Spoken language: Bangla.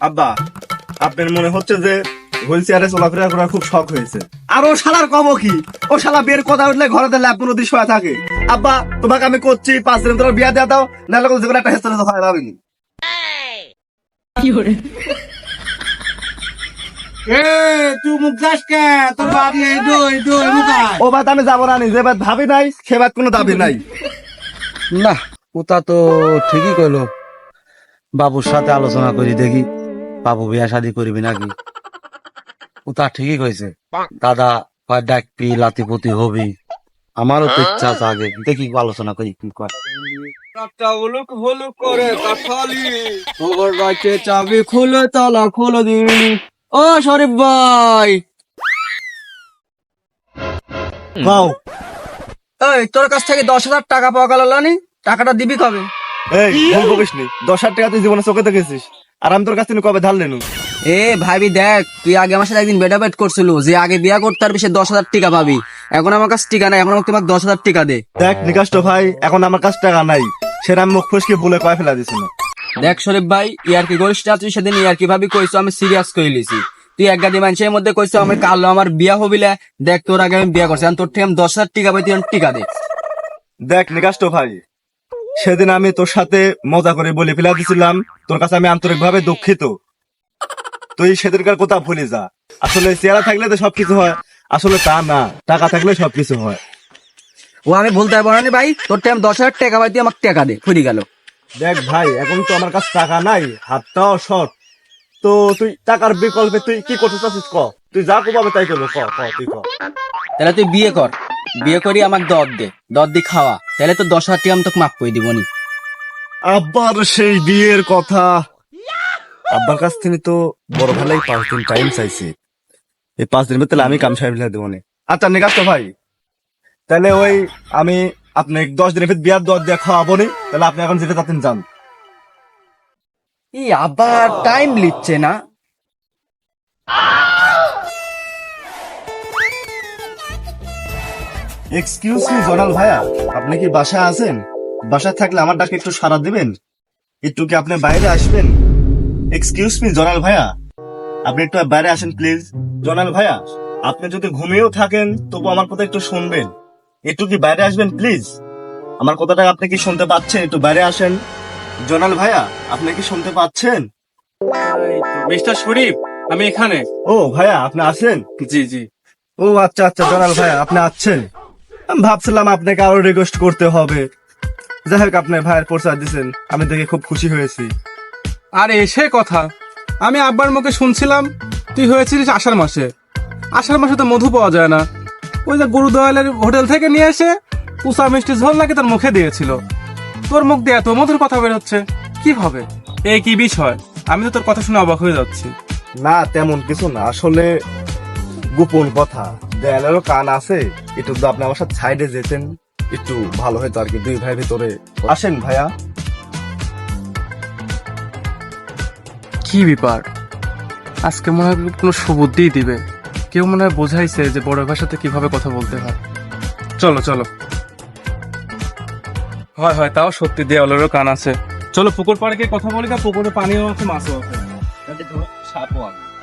আব্বা আপনার মনে হচ্ছে যে হুইল চেয়ারে চলাফেরা করার খুব শখ হয়েছে। আর ও শালার কব কি? ও শালা বিয়ের কথা উঠলে ঘরে দিলে আপনার নদী শোয়া থাকে। আব্বা তোমাকে আমি করছি পাঁচ দিন তোমার বিয়া দেওয়া দাও নাহলে কোনো জীবনে একটা হেস্তে হয় কে মুখায় ও বাদ আমি যাব না যে বাদ ভাবি নাই সে বাদ কোনো দাবি নাই। না ওটা তো ঠিকই কইলো। বাবুর সাথে আলোচনা করি দেখি। বাবু বিয়া শাদি করবি নাকি? ও তা ঠিকই কইছে। দাদা কয় ডাকবি লাতিপতি হবি। আমারও তো ইচ্ছা আছে আগে। দেখি আলোচনা করি কি হলুক করে কাঠালি। খবর গাছে চাবি খুলে তালা খুলে ও শরীফ ভাই। বাও এই তোর কাছ থেকে দশ হাজার টাকা পাওয়া গেল টাকাটা দিবি কবে? এই ভুল বকিস নি দশ হাজার টাকা তুই জীবনে চোখে দেখেছিস। আর আমি তোর কাছ থেকে কবে ধার লেনু এ ভাবি দেখ তুই আগে আমার সাথে একদিন বেটা বেট করছিল যে আগে বিয়া করতে পারবি সে দশ হাজার টাকা পাবি। এখন আমার কাছে টিকা নাই এখন আমাকে তোমাকে দশ হাজার টাকা দে। দেখ নিকাষ্ট ভাই এখন আমার কাছে টাকা নাই। সেটা আমি মুখ ফুসকে ভুলে কয়ে ফেলা দিছিল দেখ শরীফ ভাই ইয়ার কি করিস না তুই সেদিন ইয়ার কি ভাবি কইছো আমি সিরিয়াস কই লিছি। তুই এক গাদি মানুষের মধ্যে কইছো আমি কাল আমার বিয়া হবিলে দেখ তোর আগে আমি বিয়া করছি তোর থেকে আমি দশ হাজার টাকা পাই তুই টিকা দে। দেখ নিকাষ্ট ভাই সেদিন আমি তোর সাথে মজা করে বলে ফেলা দিছিলাম। তোর কাছে আমি আন্তরিক ভাবে দুঃখিত। তুই সেদিনকার কথা ভুলে যা। আসলে চেহারা থাকলে তো সবকিছু হয়। আসলে তা না টাকা থাকলে সবকিছু হয়। ও আমি বলতে পারব না রে ভাই। তোর টাইম দশ হাজার টাকা ভাই তুই আমাকে টাকা দে। ফুরি গেল। দেখ ভাই এখন তো আমার কাছে টাকা নাই হাতটাও শর্ট তো তুই টাকার বিকল্পে তুই কি করতে চাচ্ছিস ক? তুই যা কবে তাই করব ক ক তুই ক। তাহলে তুই বিয়ে কর। বিয়ে করি আমার দর দে। দর দি খাওয়া। তাহলে তো দশ হাজার টাকা আমি তোকে মাফ করে দিব নি। আব্বার সেই বিয়ের কথা। আব্বার কাছ থেকে তো বড় ভালাই পাঁচ দিন টাইম চাইছি। এই পাঁচ দিনের তাহলে আমি কাম সাহেব দেবো নে। আচ্ছা নিকাশ ভাই। তাহলে ওই আমি আপনি দশ দিনের ভিতর বিয়ার দর দিয়ে খাওয়াবো নি। তাহলে আপনি এখন যেতে চাচ্ছেন যান। এই আবার টাইম লিচ্ছে না। এক্সকিউজ মি জনাল ভাইয়া। আপনি কি বাসা আছেন? বাসা থাকলে আমার ডাকে একটু সাড়া দিবেন? একটু কি আপনি বাইরে আসবেন? এক্সকিউজ মি জনাল ভাইয়া। আপনি একটু বাইরে আসেন প্লিজ জনাল ভাইয়া আপনি যদি ঘুমিয়েও থাকেন তবু আমার কথা একটু শুনবেন। একটু কি বাইরে আসবেন প্লিজ আমার কথাটা আপনি কি শুনতে পাচ্ছেন? একটু বাইরে আসেন। জনাল ভাইয়া আপনি কি শুনতে পাচ্ছেন? মিস্টার শরীফ আমি এখানে। ও ভাইয়া আপনি আছেন? জি জি। ও আচ্ছা আচ্ছা জনাল ভাইয়া আপনি আছেন? ভাবছিলাম আপনাকে আরও রিকোয়েস্ট করতে হবে। যাই হোক আপনার ভাইয়ের পরিচয় দিচ্ছেন আমি দেখে খুব খুশি হয়েছি। আর এসে কথা। আমি আব্বার মুখে শুনছিলাম তুই হয়েছিলিস আষাঢ় মাসে। আষাঢ় মাসে তো মধু পাওয়া যায় না। ওই যে গরু দয়ালের হোটেল থেকে নিয়ে এসে পুষা মিষ্টি ঝোল নাকি তোর মুখে দিয়েছিল। তোর মুখ দিয়ে এত মধুর কথা বের বেরোচ্ছে কীভাবে এই কি বিষয়? আমি তো তোর কথা শুনে অবাক হয়ে যাচ্ছি। না তেমন কিছু না। আসলে গোপন কথা। দেয়ালেরও কান আছে। একটু যদি আপনি আমার সাথে সাইডে যেতেন একটু ভালো হতো আর কি দুই ভাই ভিতরে। আসেন ভাইয়া। কি ব্যাপার? আজকে মনে হয় কোনো সুবুদ্ধিই দিবে। কেউ মনে হয় বোঝাইছে যে বড় ভাষাতে কীভাবে কথা বলতে হয়। চলো চলো। হয় হয় তাও সত্যি দেওয়ালেরও কান আছে। চলো পুকুর পাড়ে গিয়ে কথা বলি তা পুকুরে পানিও আছে মাছও আছে। সাপও আছে।